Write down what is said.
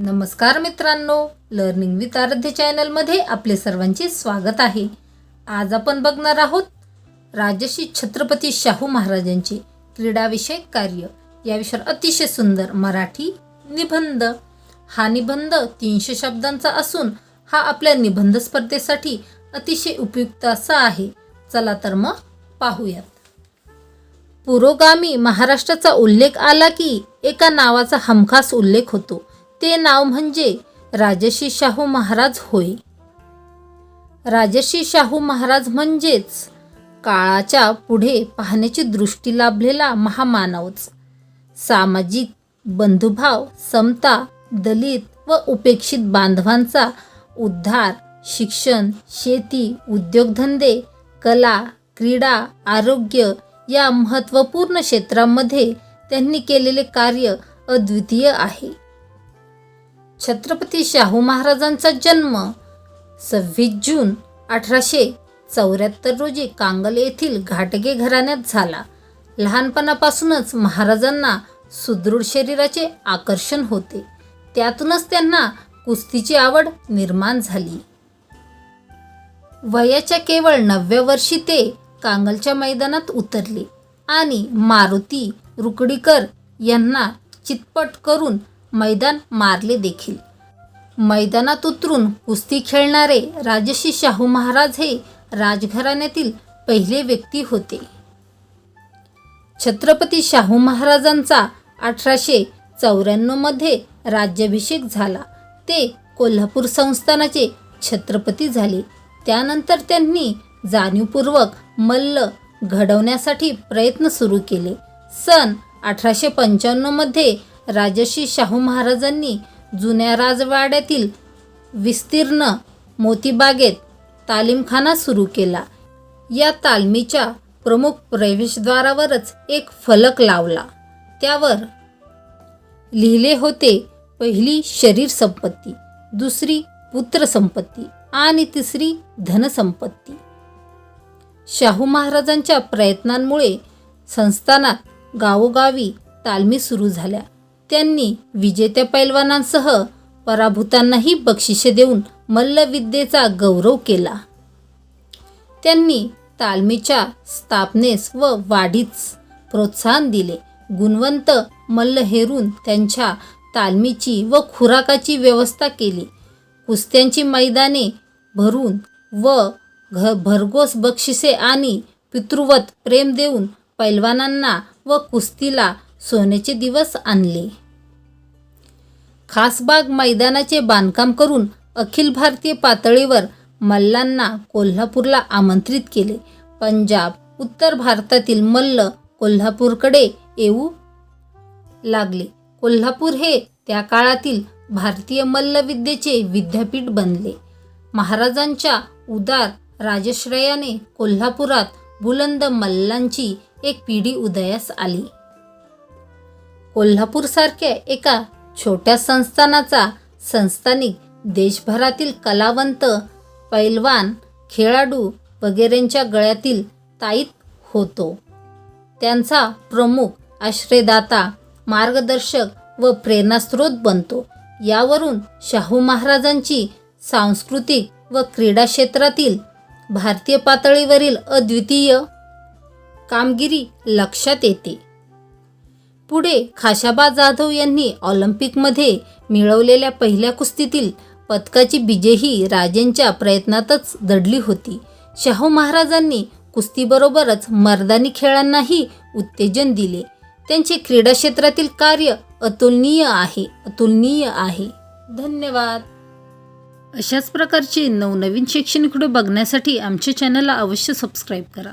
नमस्कार मित्रांनो learning with आराध्य चॅनलमध्ये आपले सर्वांचे स्वागत आहे. आज आपण बघणार आहोत राजश्री छत्रपती शाहू महाराजांचे क्रीडाविषयक कार्य. या विषयावर अतिशय सुंदर मराठी निबंध. हा निबंध तीनशे शब्दांचा असून हा आपल्या निबंध स्पर्धेसाठी अतिशय उपयुक्त असा आहे. चला तर मग पाहूयात. पुरोगामी महाराष्ट्राचा उल्लेख आला की एका नावाचा हमखास उल्लेख होतो. ते नाव म्हणजे राजशी शाहू महाराज होय. राजशी शाहू महाराज म्हणजेच काळाच्या पुढे पाहण्याची दृष्टी लाभलेला महामानवच. सामाजिक बंधुभाव समता दलित व उपेक्षित बांधवांचा उद्धार शिक्षण शेती उद्योगधंदे कला क्रीडा आरोग्य या महत्त्वपूर्ण क्षेत्रामध्ये त्यांनी केलेले कार्य अद्वितीय आहे. छत्रपती शाहू महाराजांचा जन्म सव्वीस जून अठराशे चौऱ्याहत्तर रोजी कांगल येथील घाटगे घराण्यात झाला. लहानपणापासूनच महाराजांना सुदृढ शरीराचे आकर्षण होते. त्यातूनच त्यांना कुस्तीची आवड निर्माण झाली. वयाच्या केवळ नवव्या वर्षी ते कांगलच्या मैदानात उतरले आणि मारुती रुकडीकर यांना चितपट करून मैदान मारले देखील. मैदानात उतरून कुस्ती खेळणारे राजश्री शाहू महाराज हे राजघराण्यातील पहिले व्यक्ती होते. छत्रपती शाहू महाराजांचा अठराशे चौऱ्याण्णवमध्ये राज्याभिषेक झाला. ते कोल्हापूर संस्थानाचे छत्रपती झाले. त्यानंतर त्यांनी जाणीवपूर्वक मल्ल घडवण्यासाठी प्रयत्न सुरू केले. सन अठराशे पंच्याण्णवमध्ये राजशी शाहू महाराजांनी जुन्या राजवाड्यातील विस्तीर्ण मोतीबागेत तालीमखाना सुरू केला. या तालमीच्या प्रमुख प्रवेशद्वारावरच एक फलक लावला. त्यावर लिहिले होते पहिली शरीर संपत्ती दुसरी पुत्र संपत्ती आणि तिसरी धनसंपत्ती शाहू महाराजांच्या प्रयत्नांमुळे संस्थानात गावोगावी तालमी सुरू झाल्या. त्यांनी विजेत्या पैलवानांसह पराभूतांनाही बक्षिसे देऊन मल्लविद्येचा गौरव केला. त्यांनी तालमीच्या स्थापनेस व वाढीस प्रोत्साहन दिले. गुणवंत मल्ल हेरून त्यांच्या तालमीची व खुराकाची व्यवस्था केली. कुस्त्यांची मैदाने भरून व घ भरघोस बक्षिसे आणि पितृवत प्रेम देऊन पैलवानांना व कुस्तीला सोन्याचे दिवस आणले. खासबाग मैदानाचे बांधकाम करून अखिल भारतीय पातळीवर मल्लांना कोल्हापूरला आमंत्रित केले. पंजाब उत्तर भारतातील मल्ल कोल्हापूरकडे येऊ लागले. कोल्हापूर हे त्या काळातील भारतीय मल्लविद्येचे विद्यापीठ बनले. महाराजांच्या उदार राजश्रयाने कोल्हापुरात बुलंद मल्लांची एक पिढी उदयास आली. कोल्हापूरसारख्या एका छोट्या संस्थानाचा संस्थानिक देशभरातील कलावंत पैलवान खेळाडू वगैरेंच्या गळ्यातील ताईत होतो. त्यांचा प्रमुख आश्रयदाता मार्गदर्शक व प्रेरणास्रोत बनतो. यावरून शाहू महाराजांची सांस्कृतिक व क्रीडा क्षेत्रातील भारतीय पातळीवरील अद्वितीय कामगिरी लक्षात येते. पुढे खाशाबा जाधव यांनी ऑलिम्पिकमध्ये मिळवलेल्या पहिल्या कुस्तीतील पदकाची बिजेही राजेंच्या प्रयत्नातच दडली होती. शाहू महाराजांनी कुस्तीबरोबरच मर्दानी खेळांनाही उत्तेजन दिले. त्यांचे क्रीडा क्षेत्रातील कार्य अतुलनीय आहे अतुलनीय आहे. धन्यवाद. अशाच प्रकारचे नवनवीन शैक्षणिक व्हिडिओ बघण्यासाठी आमच्या चॅनलला अवश्य सबस्क्राईब करा.